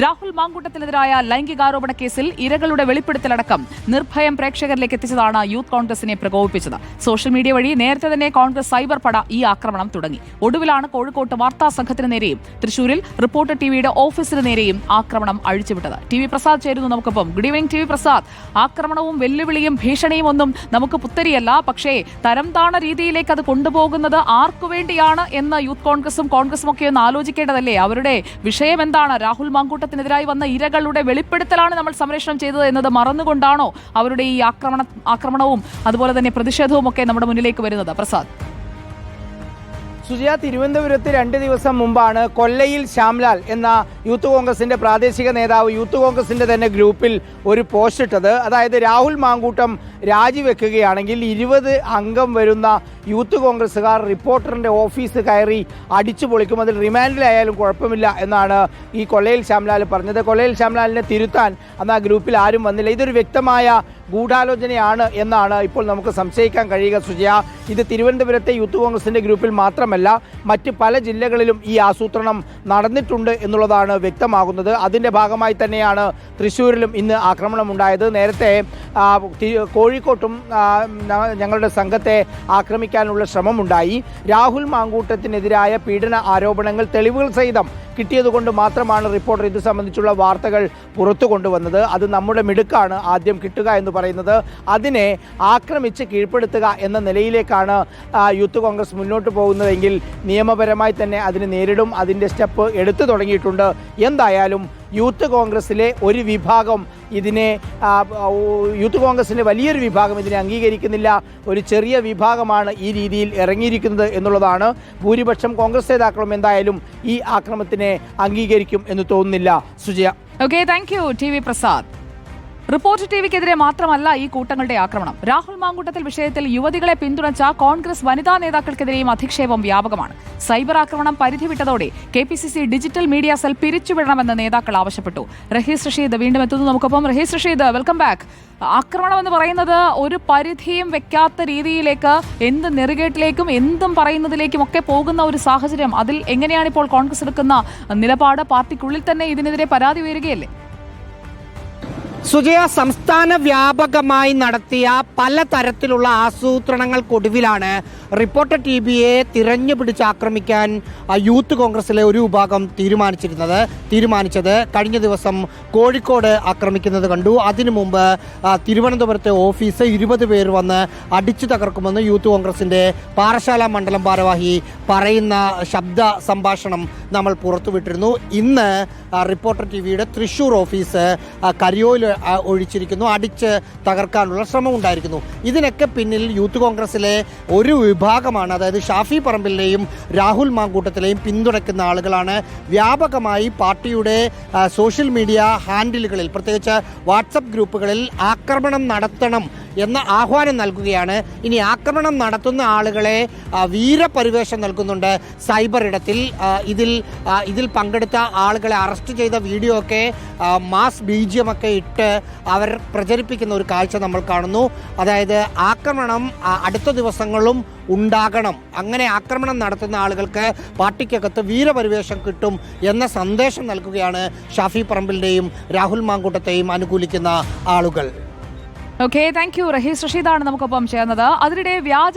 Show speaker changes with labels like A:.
A: രാഹുൽ മാങ്കൂട്ടത്തിനെതിരായ ലൈംഗികാരോപണ കേസിൽ ഇരകളുടെ വെളിപ്പെടുത്തലടക്കം നിർഭയം പ്രേക്ഷകരിലേക്ക് എത്തിച്ചതാണ് യൂത്ത് കോൺഗ്രസിനെ പ്രകോപിപ്പിച്ചത്. സോഷ്യൽ മീഡിയ വഴി നേരത്തെ തന്നെ കോൺഗ്രസ് സൈബർ പട ഈ ആക്രമണം തുടങ്ങി. ഒടുവിലാണ് കോഴിക്കോട്ട് വാർത്താ സംഘത്തിന് നേരെയും തൃശൂരിൽ റിപ്പോർട്ടർ ടിവിയുടെ ഓഫീസിന് നേരെയും ആക്രമണം അഴിച്ചുവിട്ടത്. ടി വി പ്രസാദ് ചേരുന്നു നമുക്കൊപ്പം. Good evening T V Prasad. ആക്രമണവും വെല്ലുവിളിയും ഭീഷണിയും ഒന്നും നമുക്ക് പുത്തരിയല്ല. പക്ഷേ തരംതാണ രീതിയിലേക്ക് അത് കൊണ്ടുപോകുന്നത് ആർക്കു വേണ്ടിയാണ് എന്ന് യൂത്ത് കോൺഗ്രസും കോൺഗ്രസും ഒക്കെ ഒന്ന് ആലോചിക്കേണ്ടതല്ലേ? അവരുടെ വിഷയം എന്താണ്? രാഹുൽ മാങ്കൂട്ടത്തിനെതിരായി വന്ന ഇരകളുടെ വെളിപ്പെടുത്തലാണ് നമ്മൾ സംരക്ഷണം ചെയ്തത് എന്നത് മറന്നുകൊണ്ടാണോ അവരുടെ ഈ ആക്രമണ ആക്രമണവും അതുപോലെ തന്നെ പ്രതിഷേധവും ഒക്കെ നമ്മുടെ മുന്നിലേക്ക് വരുന്നത്? പ്രസാദ്.
B: സുജയ തിരുവനന്തപുരത്ത് രണ്ട് ദിവസം മുമ്പാണ് കൊല്ലയിൽ ശ്യാംലാൽ എന്ന യൂത്ത് കോൺഗ്രസിന്റെ പ്രാദേശിക നേതാവ് യൂത്ത് കോൺഗ്രസിന്റെ തന്നെ ഗ്രൂപ്പിൽ ഒരു പോസ്റ്റ് ഇട്ടത്. അതായത് രാഹുൽ മാങ്കൂട്ടം രാജിവെക്കുകയാണെങ്കിൽ ഇരുപത് അംഗം വരുന്ന യൂത്ത് കോൺഗ്രസ്സുകാർ റിപ്പോർട്ടറിന്റെ ഓഫീസ് കയറി അടിച്ചു പൊളിക്കും. അതിൽ റിമാൻഡിലായാലും കുഴപ്പമില്ല എന്നാണ് ഈ കൊല്ലയിൽ ശ്യാംലാൽ പറഞ്ഞത്. കൊല്ലയിൽ ശ്യാംലാലിനെ തിരുത്താൻ അന്ന് ആ ഗ്രൂപ്പിൽ ആരും വന്നില്ല. ഇതൊരു വ്യക്തമായ ഗൂഢാലോചനയാണ് എന്നാണ് ഇപ്പോൾ നമുക്ക് സംശയിക്കാൻ കഴിയുക സുജയ. ഇത് തിരുവനന്തപുരത്തെ യൂത്ത് കോൺഗ്രസിന്റെ ഗ്രൂപ്പിൽ മാത്രമല്ല മറ്റ് പല ജില്ലകളിലും ഈ ആസൂത്രണം നടന്നിട്ടുണ്ട് എന്നുള്ളതാണ് വ്യക്തമാകുന്നത്. അതിന്റെ ഭാഗമായി തന്നെയാണ് തൃശ്ശൂരിലും ഇന്ന് ആക്രമണം ഉണ്ടായത് നേരത്തെ കോഴിക്കോട്ടും ഞങ്ങളുടെ സംഘത്തെ ആക്രമിക്കാനുള്ള ശ്രമമുണ്ടായി. രാഹുൽ മാങ്കൂട്ടത്തിനെതിരായ പീഡന ആരോപണങ്ങൾ തെളിവുകൾ സഹിതം കിട്ടിയതുകൊണ്ട് മാത്രമാണ് റിപ്പോർട്ടർ ഇത് സംബന്ധിച്ചുള്ള വാർത്തകൾ പുറത്തു കൊണ്ടുവന്നത്. അത് നമ്മുടെ മിടുക്കാണ് ആദ്യം കിട്ടുക എന്ന് പറയുന്നത്. അതിനെ ആക്രമിച്ച് കീഴ്പ്പെടുത്തുക എന്ന നിലയിലേക്കാണ് യൂത്ത് കോൺഗ്രസ് മുന്നോട്ട് പോകുന്നതെങ്കിൽ നിയമപരമായി തന്നെ അതിനെ നേരിടും. അതിന്റെ സ്റ്റെപ്പ് എടുത്തു തുടങ്ങിയിട്ടുണ്ട്. എന്തായാലും യൂത്ത് കോൺഗ്രസിലെ ഒരു വിഭാഗം ഇതിനെ യൂത്ത് കോൺഗ്രസിന്റെ വലിയൊരു വിഭാഗം ഇതിനെ അംഗീകരിക്കുന്നില്ല. ഒരു ചെറിയ വിഭാഗമാണ് ഈ രീതിയിൽ ഇറങ്ങിയിരിക്കുന്നത് എന്നുള്ളതാണ്. ഭൂരിപക്ഷം കോൺഗ്രസ് നേതാക്കളും എന്തായാലും ഈ ആക്രമണത്തിനെ അംഗീകരിക്കും എന്ന് തോന്നുന്നില്ല. Sujaya.
A: Okay thank you T V Prasad reporter ടിവിക്കെതിരെ മാത്രമല്ല ഈ കൂട്ടങ്ങളുടെ ആക്രമണം. രാഹുൽ മാങ്കൂട്ടത്തിൽ വിഷയത്തിൽ യുവതികളെ പിന്തുണച്ച കോൺഗ്രസ് വനിതാ നേതാക്കൾക്കെതിരെയും അധിക്ഷേപം വ്യാപകമാണ്. സൈബർ ആക്രമണം പരിധി വിട്ടതോടെ K P C C digital media cell പിരിച്ചുവിടണമെന്ന് നേതാക്കൾ ആവശ്യപ്പെട്ടു. റഹീസ് റഷീദ് വീണ്ടും എത്തുന്നു നമുക്കൊപ്പം. റഹീസ് റഷീദ് വെൽക്കം ബാക്ക് ആക്രമണം എന്ന് പറയുന്നത് ഒരു പരിധിയും വെക്കാത്ത രീതിയിലേക്ക് എന്ത് നെറുകേട്ടിലേക്കും എന്തും പറയുന്നതിലേക്കും ഒക്കെ പോകുന്ന ഒരു സാഹചര്യം. അതിൽ എങ്ങനെയാണ് ഇപ്പോൾ കോൺഗ്രസ് എടുക്കുന്ന നിലപാട്? പാർട്ടിക്കുള്ളിൽ തന്നെ ഇതിനെതിരെ പരാതി ഉയരുകയല്ലേ?
C: സുജയ സംസ്ഥാന വ്യാപകമായി നടത്തിയ പലതരത്തിലുള്ള ആസൂത്രണങ്ങൾക്കൊടുവിലാണ് റിപ്പോർട്ടർ ടി ബിയെ തിരഞ്ഞു പിടിച്ച് ആക്രമിക്കാൻ യൂത്ത് കോൺഗ്രസിലെ ഒരു വിഭാഗം തീരുമാനിച്ചിരുന്നത് തീരുമാനിച്ചത് കഴിഞ്ഞ ദിവസം കോഴിക്കോട് ആക്രമിക്കുന്നത് കണ്ടു. അതിനു മുമ്പ് തിരുവനന്തപുരത്തെ ഓഫീസ് ഇരുപത് പേർ വന്ന് അടിച്ചു തകർക്കുമെന്ന് യൂത്ത് കോൺഗ്രസിന്റെ പാറശാല മണ്ഡലം ഭാരവാഹി പറയുന്ന ശബ്ദ സംഭാഷണം നമ്മൾ പുറത്തുവിട്ടിരുന്നു. ഇന്ന് റിപ്പോർട്ടർ ടി വിയുടെ തൃശൂർ ഓഫീസ് കരിയോയിൽ ഒഴിച്ചിരിക്കുന്നു. അടിച്ച് തകർക്കാനുള്ള ശ്രമം ഉണ്ടായിരിക്കുന്നു ഇതിനൊക്കെ പിന്നിൽ യൂത്ത് കോൺഗ്രസിലെ ഒരു വിഭാഗമാണ്. അതായത് ഷാഫി പറമ്പിലെയും രാഹുൽ മാങ്കൂട്ടത്തിലെയും പിന്തുണയ്ക്കുന്ന ആളുകളാണ്. വ്യാപകമായി പാർട്ടിയുടെ സോഷ്യൽ മീഡിയ ഹാൻഡിലുകളിൽ പ്രത്യേകിച്ച് വാട്സപ്പ് ഗ്രൂപ്പുകളിൽ ആക്രമണം നടത്തണം എന്ന ആഹ്വാനം നൽകുകയാണ്. ഇനി ആക്രമണം നടത്തുന്ന ആളുകളെ വീരപരിവേഷം നൽകുന്നുണ്ട്. സൈബർ ഇടത്തിൽ ഇതിൽ ഇതിൽ പങ്കെടുത്ത ആളുകളെ അറസ്റ്റ് ചെയ്ത വീഡിയോ ഒക്കെ മാസ് ബീജിയമൊക്കെ ഇട്ട് അവർ പ്രചരിപ്പിക്കുന്ന ഒരു കാഴ്ച നമ്മൾ കാണുന്നു. അതായത് ആക്രമണം അടുത്ത ദിവസങ്ങളിലും ഉണ്ടാകണം. അങ്ങനെ ആക്രമണം നടത്തുന്ന ആളുകൾക്ക് പാർട്ടിക്കകത്ത് വീരപരിവേഷം കിട്ടും എന്ന സന്ദേശം നൽകുകയാണ് ഷാഫി പറമ്പിലിന്റെയും രാഹുൽ മാങ്കൂട്ടത്തെയും അനുകൂലിക്കുന്ന ആളുകൾ.
A: ഓക്കെ താങ്ക് യു റഹീസ് റഷീദാണ് നമുക്കൊപ്പം ചേർന്നത്. അതിനിടെ വ്യാജ